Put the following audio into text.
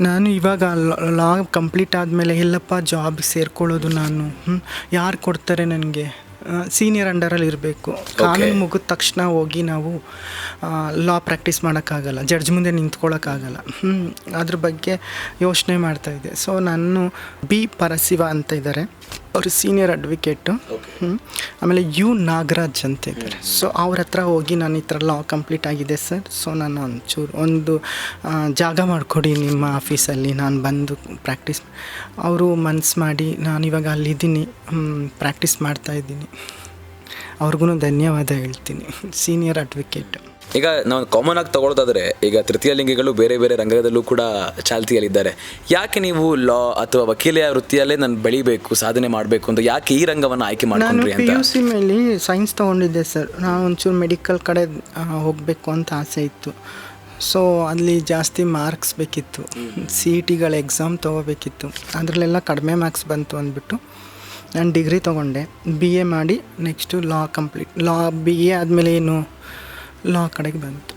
ನಾನು ಇವಾಗ ಲಾ ಕಂಪ್ಲೀಟ್ ಆದಮೇಲೆ ಎಲ್ಲಪ್ಪ ಜಾಬ್ ಸೇರ್ಕೊಳ್ಳೋದು ನಾನು. ಯಾರು ಕೊಡ್ತಾರೆ ನನಗೆ? ಸೀನಿಯರ್ ಅಂಡರಲ್ಲಿ ಇರಬೇಕು. ಕಾನೂನು ಮುಗಿದ ತಕ್ಷಣ ಹೋಗಿ ನಾವು ಲಾ ಪ್ರಾಕ್ಟೀಸ್ ಮಾಡೋಕ್ಕಾಗಲ್ಲ. ಜಡ್ಜ್ ಮುಂದೆ ನಿಂತ್ಕೊಳ್ಳೋಕ್ಕಾಗಲ್ಲ ಹ್ಞೂ ಅದ್ರ ಬಗ್ಗೆ ಯೋಚನೆ ಮಾಡ್ತಾಯಿದ್ದೆ ಸೊ ನಾನು ಬಿ ಪರಶಿವ ಅಂತ ಇದ್ದಾರೆ ಅವರು ಸೀನಿಯರ್ ಅಡ್ವೊಕೇಟು ಆಮೇಲೆ ಯು ನಾಗರಾಜ್ ಅಂತ ಇದ್ದಾರೆ. ಸೊ ಅವ್ರ ಹತ್ರ ಹೋಗಿ ನಾನು ಈ ಥರ ಲಾ ಕಂಪ್ಲೀಟ್ ಆಗಿದೆ ಸರ್ ಸೊ ನಾನು ಒಂಚೂರು ಒಂದು ಜಾಗ ಮಾಡಿಕೊಡಿ ನಿಮ್ಮ ಆಫೀಸಲ್ಲಿ ನಾನು ಬಂದು ಪ್ರಾಕ್ಟೀಸ್ ಅವರು ಮನ್ಸು ಮಾಡಿ ನಾನು ಇವಾಗ ಅಲ್ಲಿದ್ದೀನಿ. ಪ್ರಾಕ್ಟೀಸ್ ಮಾಡ್ತಾ ಇದ್ದೀನಿ. ಅವ್ರಿಗೂ ಧನ್ಯವಾದ ಹೇಳ್ತೀನಿ. ಸೀನಿಯರ್ ಅಡ್ವೊಕೇಟ್ ಈಗ ನಾವು ಕಾಮನ್ ಆಗಿ ತಗೊಳ್ಳೋದಾದ್ರೆ ಈಗ ತೃತೀಯ ಲಿಂಗಿಗಳು ಬೇರೆ ಬೇರೆ ರಂಗದಲ್ಲೂ ಕೂಡ ಚಾಲ್ತಿಯಲ್ಲಿದ್ದಾರೆ. ಯಾಕೆ ನೀವು ಲಾ ಅಥವಾ ವಕೀಲೆಯ ವೃತ್ತಿಯಲ್ಲೇ ನಾನು ಬೆಳಿಬೇಕು ಸಾಧನೆ ಮಾಡಬೇಕು ಅಂತ ಯಾಕೆ ಈ ರಂಗವನ್ನು ಆಯ್ಕೆ ಮಾಡಿ ಮಾಡ್ಕೊಂಡ್ರಿ ಅಂತ? ಯು ಸಿ ಮೇಲೆ ಸೈನ್ಸ್ ತೊಗೊಂಡಿದ್ದೆ ಸರ್ ನಾನು ಒಂಚೂರು ಮೆಡಿಕಲ್ ಕಡೆ ಹೋಗಬೇಕು ಅಂತ ಆಸೆ ಇತ್ತು. ಸೊ ಅಲ್ಲಿ ಜಾಸ್ತಿ ಮಾರ್ಕ್ಸ್ ಬೇಕಿತ್ತು. ಸಿ ಇ ಟಿಗಳ ಎಕ್ಸಾಮ್ ತೊಗೋಬೇಕಿತ್ತು. ಅದರಲ್ಲೆಲ್ಲ ಕಡಿಮೆ ಮಾರ್ಕ್ಸ್ ಬಂತು ಅಂದ್ಬಿಟ್ಟು ನಾನು ಡಿಗ್ರಿ ತೊಗೊಂಡೆ. ಬಿ ಎ ಮಾಡಿ next law complete law B A ಆದಮೇಲೆ ಏನು ಲಾ ಕಡೆಗೆ ಬಂತು.